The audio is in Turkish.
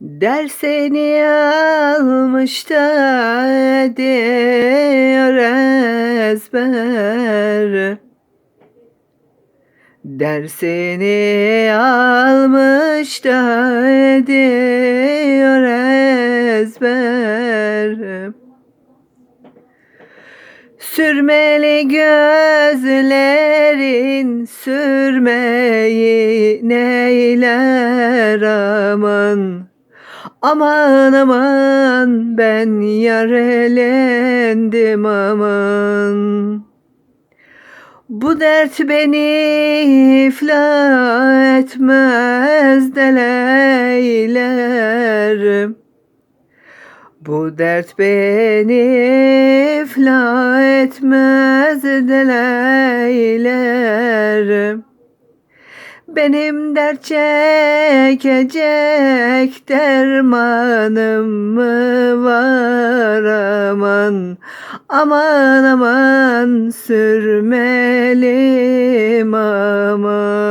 Dersini almış da ediyor ezber Dersini almış da ediyor ezber Sürmeli gözlerin sürmeyi neyler aman Aman aman ben yar elendim aman. Bu dert beni iflah etmez deleyler Bu dert beni iflah etmez deleyler benim dert çekecek dermanım mı var aman? Aman aman sürmelim aman